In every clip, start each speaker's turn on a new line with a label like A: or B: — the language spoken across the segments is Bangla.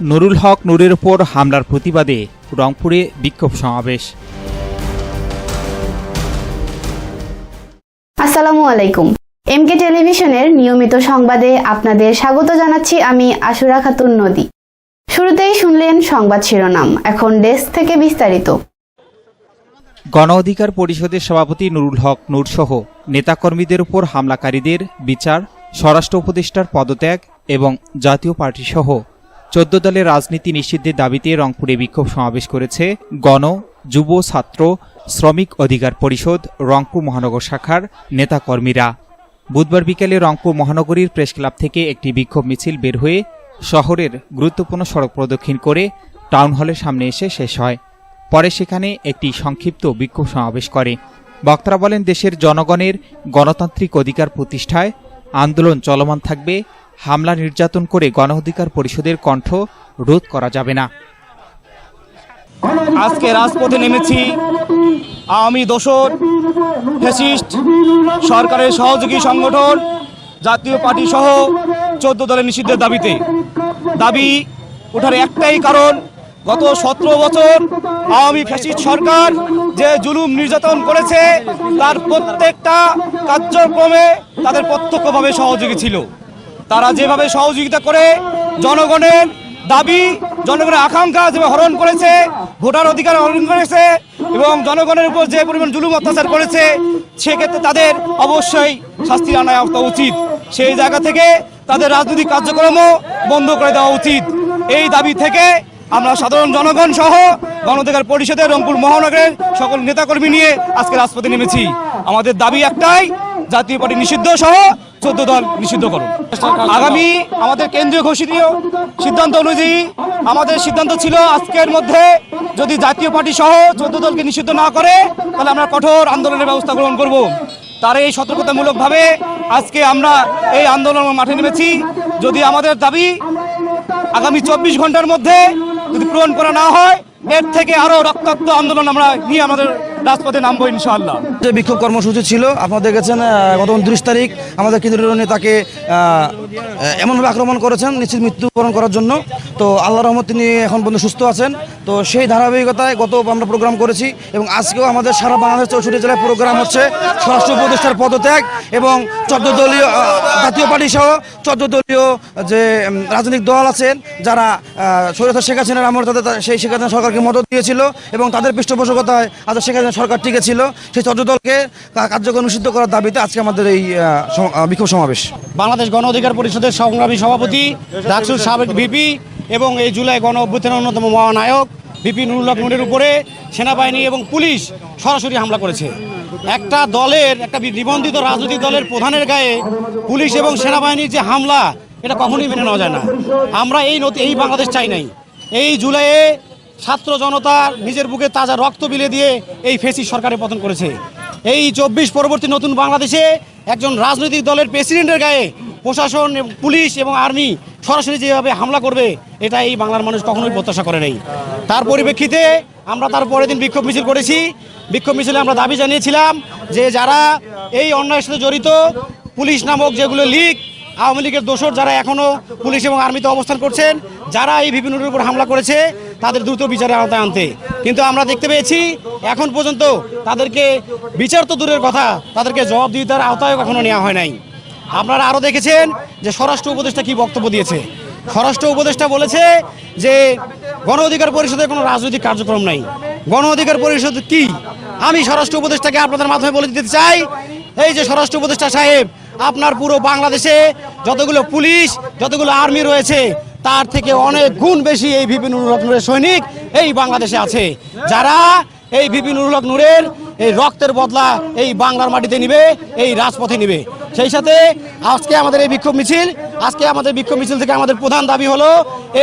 A: নুরুল হক নূরের ওপর হামলার প্রতিবাদে রংপুরে বিক্ষোভ সমাবেশ।
B: আসসালামু আলাইকুম। এমকে টেলিভিশনের নিয়মিত সংবাদে আপনাদের স্বাগত জানাচ্ছি আমি আশুরা খাতুন নদী। শুরুতেই শুনলেন সংবাদ শিরোনাম এখন ডেস্ক থেকে বিস্তারিত।
A: গণ অধিকার পরিষদের সভাপতি নুরুল হক নূরসহ নেতাকর্মীদের উপর হামলাকারীদের বিচার স্বরাষ্ট্র উপদেষ্টার পদত্যাগ এবং জাতীয় পার্টিসহ চোদ্দ দলের রাজনীতি নিষিদ্ধের দাবিতে রংপুরে বিক্ষোভ সমাবেশ করেছে গণ, যুব, ছাত্র, শ্রমিক অধিকার পরিষদ, রংপুর মহানগর শাখার নেতাকর্মীরা। বুধবার বিকেলে রংপুর মহানগরীর প্রেস ক্লাব থেকে একটি বিক্ষোভ মিছিল বের হয়ে শহরের গুরুত্বপূর্ণ সড়ক প্রদক্ষিণ করে টাউন হলের সামনে এসে শেষ হয়। পরে সেখানে একটি সংক্ষিপ্ত বিক্ষোভ সমাবেশ করে। বক্তারা বলেন, দেশের জনগণের গণতান্ত্রিক অধিকার প্রতিষ্ঠায় আন্দোলন চলমান থাকবে হামলা নির্যাতন করে গণ অধিকার পরিষদের কণ্ঠ রোধ করা যাবে না।
C: আজকে রাজপথে নেমেছি আওয়ামী দোসর ফ্যাসিস্ট, সরকারের সহযোগী সংগঠন, জাতীয় পার্টি সহ চোদ্দ দলের নিষিদ্ধের দাবিতে। দাবি ওঠার একটাই কারণ, গত সতেরো বছর আওয়ামী ফ্যাসিস্ট সরকার যে জুলুম নির্যাতন করেছে, তার প্রত্যেকটা কার্যক্রমে তাদের প্রত্যক্ষভাবে সহযোগী ছিল। তারা যেভাবে সহযোগিতা করে জনগণের দাবি, জনগণের আকাঙ্ক্ষা যেভাবে হরণ করেছে, ভোটার অধিকার হরণ করেছে এবং জনগণের উপর যে পরিমাণ জুলুম অত্যাচার করেছে, সেক্ষেত্রে তাদের অবশ্যই শাস্তির আনায় আসা উচিত। সেই জায়গা থেকে তাদের রাজনৈতিক কার্যক্রমও বন্ধ করে দেওয়া উচিত। এই দাবি থেকে আমরা সাধারণ জনগণ সহ গণঅধিকার পরিষদের, রংপুর মহানগরের সকল নেতাকর্মী নিয়ে আজকে রাজপথে নেমেছি। আমাদের দাবি একটাই, জাতীয় পার্টি নিষিদ্ধ সহ চোদ্দ দল নিষিদ্ধ করুন। আগামী আমাদের কেন্দ্রীয় ঘোষিত সিদ্ধান্ত অনুযায়ী আমাদের সিদ্ধান্ত ছিল আজকের মধ্যে যদি জাতীয় পার্টি সহ চোদ্দ দলকে নিষিদ্ধ না করে, তাহলে আমরা কঠোর আন্দোলনের ব্যবস্থা গ্রহণ করব। তার এই সতর্কতামূলকভাবে আজকে আমরা এই আন্দোলন মাঠে নেমেছি। যদি আমাদের দাবি আগামী চব্বিশ ঘণ্টার মধ্যে যদি পূরণ করা না হয় এর থেকে আরও রক্তাক্ত আন্দোলন আমরা নিয়ে আমাদের রাজপথে নামবো ইনশাআল্লাহ।
D: যে বিক্ষোভ কর্মসূচি ছিল আপনাদের দেখেছেন গত উনত্রিশ তারিখ আমাদের কেন্দ্রীয় আহ, এমনভাবে আক্রমণ করেছেন নিশ্চিত মৃত্যুবরণ করার জন্য। তো আল্লাহ রহমত তিনি এখন পর্যন্ত সুস্থ আছেন। তো সেই ধারাবাহিকতায় গত আমরা প্রোগ্রাম করেছি এবং আজকেও আমাদের সারা বাংলাদেশ চৌষট্টি জেলায় প্রোগ্রাম হচ্ছে স্বরাষ্ট্র উপদেষ্টার পদত্যাগ এবং চোদ্দ দলীয় জাতীয় পার্টি সহ চোদ্দ দলীয় যে রাজনৈতিক দল আছেন, যারা সৈয়দ শেখ হাসিনার আমল তাদের সেই শেখ হাসিনা সরকারকে মদত দিয়েছিল এবং তাদের পৃষ্ঠপোষকতায় আজ শেখ হাসিনা সরকার টিকেছিল। সেই চোদ্দ দলকে কার্যক্রম নিষিদ্ধ করার দাবিতে আজকে আমাদের এই বিক্ষোভ সমাবেশ।
C: বাংলাদেশ গণ অধিকার পরিষদের সংগ্রামী সভাপতি, ডাকসুর সাবেক ভিপি এবং এই জুলাই গণ অভ্যুত্থানের অন্যতম মহানায়ক নুরুল হক নুরের উপরে সেনাবাহিনী এবং পুলিশ সরাসরি হামলা করেছে। একটা দলের, একটা নিবন্ধিত রাজনৈতিক দলের প্রধানের গায়ে পুলিশ এবং সেনাবাহিনীর যে হামলা, এটা কখনোই মেনে নেওয়া যায় না। আমরা এই নতি এই বাংলাদেশ চাই নাই। এই জুলাইয়ে ছাত্র জনতা নিজের বুকে তাজা রক্ত বিলে দিয়ে এই ফেসি সরকারের পতন করেছে। এই চব্বিশ পরবর্তী নতুন বাংলাদেশে একজন রাজনৈতিক দলের প্রেসিডেন্টের গায়ে প্রশাসন পুলিশ এবং আর্মি সরাসরি যেভাবে হামলা করবে এটা এই বাংলার মানুষ কখনোই প্রত্যাশা করে নাই। তার পরিপ্রেক্ষিতে আমরা তার পরের দিন বিক্ষোভ মিছিল করেছি। বিক্ষোভ মিছিলে আমরা দাবি জানিয়েছিলাম যে যারা এই অন্যায়ের সাথে জড়িত, পুলিশ নামক যেগুলো লিগ, আওয়ামী লীগের দোষর যারা এখনও পুলিশ এবং আর্মিতে অবস্থান করছেন, যারা এই বিপিনুরের উপর হামলা করেছে, তাদের দ্রুত বিচারের আওতায় আনতে। কিন্তু আমরা দেখতে পেয়েছি, এখন পর্যন্ত তাদেরকে বিচার তো দূরের কথা, তাদেরকে জবাবদিহিতার আওতায় কখনো নেওয়া হয় নাই। আপনারা আরও দেখেছেন যে স্বরাষ্ট্র উপদেষ্টা কি বক্তব্য দিয়েছে। স্বরাষ্ট্র উপদেষ্টা বলেছে যে গণ অধিকার পরিষদের কোনো রাজনৈতিক কার্যক্রম নাই। গণ অধিকার পরিষদ কি? আমি স্বরাষ্ট্র উপদেষ্টাকে আপনাদের মাধ্যমে বলে দিতে চাই, এই যে স্বরাষ্ট্র উপদেষ্টা সাহেব, আপনার পুরো বাংলাদেশে যতগুলো পুলিশ, যতগুলো আর্মি রয়েছে, তার থেকে অনেক গুণ বেশি এই বিপিন হক নূরের সৈনিক এই বাংলাদেশে আছে। যারা এই বিপিন হক নূরের এই রক্তের বদলা এই বাংলার মাটিতে নিবে, এই রাজপথে নিবে। সেই সাথে আজকে আমাদের এই বিক্ষোভ মিছিল, আজকে আমাদের বিক্ষোভ মিছিল থেকে আমাদের প্রধান দাবি হলো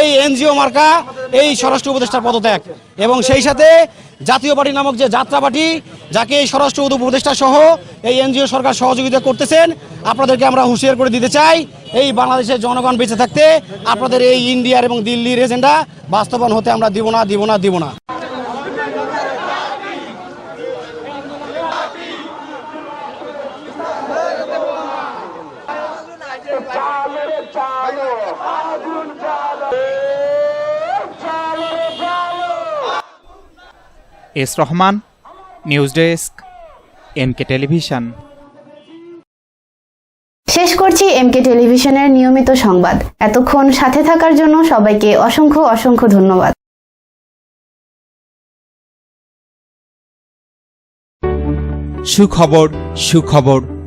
C: এই এনজিও মার্কা, এই স্বরাষ্ট্র উপদেষ্টার পদত্যাগ। এবং সেই সাথে জাতীয় পার্টি নামক যে যাত্রা পার্টি, যাকে এই স্বরাষ্ট্র উপদেষ্টা সহ এই এনজিও সরকার সহযোগিতা করতেছেন, আপনাদেরকে আমরা হুঁশিয়ার করে দিতে চাই, এই বাংলাদেশের জনগণ বেঁচে থাকতে আপনাদের এই ইন্ডিয়ার এবং দিল্লির এজেন্ডা বাস্তবায়ন হতে আমরা দিব না দিব না দিব না।
A: S Rahman news desk MK television.
B: শেষ করছি এমকে টেলিভিশনের নিয়মিত সংবাদ। এতক্ষণ সাথে থাকার জন্য সবাইকে অসংখ্য অসংখ্য ধন্যবাদ।
A: সুখবর সুখবর।